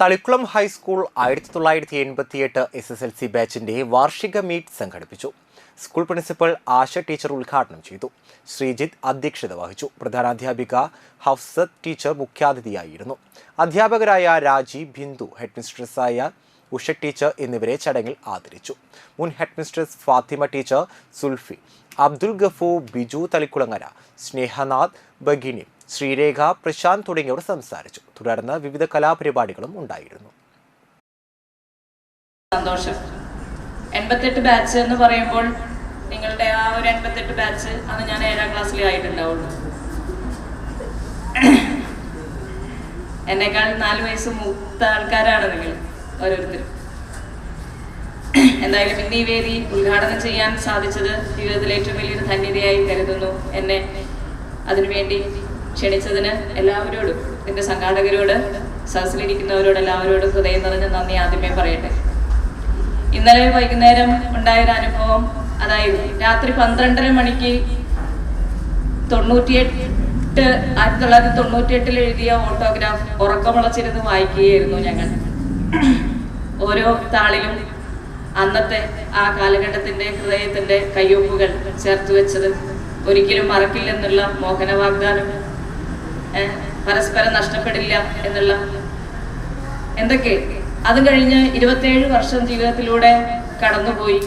Thalikkulam high school ആയിരത്തി തൊള്ളായിരത്തി എൺപത്തിയെട്ട് എസ് എസ് എൽ സി ബാച്ചിന്റെ വാർഷിക മീറ്റ് സംഘടിപ്പിച്ചു. സ്കൂൾ പ്രിൻസിപ്പൽ ആശ ടീച്ചർ ഉദ്ഘാടനം ചെയ്തു. ശ്രീജിത്ത് അധ്യക്ഷത വഹിച്ചു. പ്രധാനാധ്യാപിക ഹഫ്സത്ത് ടീച്ചർ മുഖ്യാതിഥിയായിരുന്നു. അധ്യാപകരായ രാജി ബിന്ദു ഹെഡ്മിസ്ട്രസ്സായ ഉഷ ടീച്ചർ എന്നിവരെ ചടങ്ങിൽ ആദരിച്ചു. മുൻ ഹെഡ്മിസ്ട്രസ് ഫാത്തിമ ടീച്ചർ സുൽഫി അബ്ദുൽ ഗഫൂ ബിജു തളിക്കുളങ്ങര സ്നേഹനാഥ് ബഗിനി ശ്രീരേഖ പ്രശാന്ത് തുടങ്ങിയവർ സംസാരിച്ചു. തുടർന്ന് വിവിധ കലാപരിപാടികളും ഉണ്ടായിരുന്നു. സന്തോഷം. എൺപത്തെട്ട് ബാച്ച് എന്ന് പറയുമ്പോൾ നിങ്ങളുടെ ആ ഒരു എൺപത്തെട്ട് ബാച്ച് അന്ന് ഞാൻ ഏഴാം ക്ലാസ്സിലേ ആയിട്ടുണ്ടാവുള്ളൂ. എന്നെക്കാൾ നാല് വയസ്സ് മൂത്ത ആൾക്കാരാണ് നിങ്ങൾ ഓരോരുത്തരും. എന്തായാലും ഇന്ന് ഈ വേദി ഉദ്ഘാടനം ചെയ്യാൻ സാധിച്ചത് ജീവിതത്തിലെ ഏറ്റവും വലിയൊരു ധന്യതയായി കരുതുന്നു. എന്നെ അതിനുവേണ്ടി ക്ഷണിച്ചതിന് എല്ലാവരോടും എന്റെ സംഘാടകരോട് സദസ്സിലിരിക്കുന്നവരോട് എല്ലാവരോടും ഹൃദയം നിറഞ്ഞ നന്ദി ആദ്യമേ പറയട്ടെ. ഇന്നലെ വൈകുന്നേരം ഉണ്ടായൊരു അനുഭവം അതായിരുന്നു രാത്രി പന്ത്രണ്ടര മണിക്ക് തൊണ്ണൂറ്റിയെട്ട് ആയിരത്തി തൊള്ളായിരത്തി തൊണ്ണൂറ്റിയെട്ടിൽ എഴുതിയ ഓട്ടോഗ്രാഫ് ഉറക്കമുളച്ചിരുന്ന് വായിക്കുകയായിരുന്നു ഞങ്ങൾ. ഓരോ താളിലും അന്നത്തെ ആ കാലഘട്ടത്തിന്റെ ഹൃദയത്തിന്റെ കയ്യൊപ്പുകൾ ചേർത്ത് വെച്ചത് ഒരിക്കലും മറക്കില്ലെന്നുള്ള മോഹന വാഗ്ദാനം പരസ്പരം നഷ്ടപ്പെടില്ല എന്നുള്ള. എന്തൊക്കെ? അത് കഴിഞ്ഞ് ഇരുപത്തേഴ് വർഷം ജീവിതത്തിലൂടെ കടന്നുപോയി.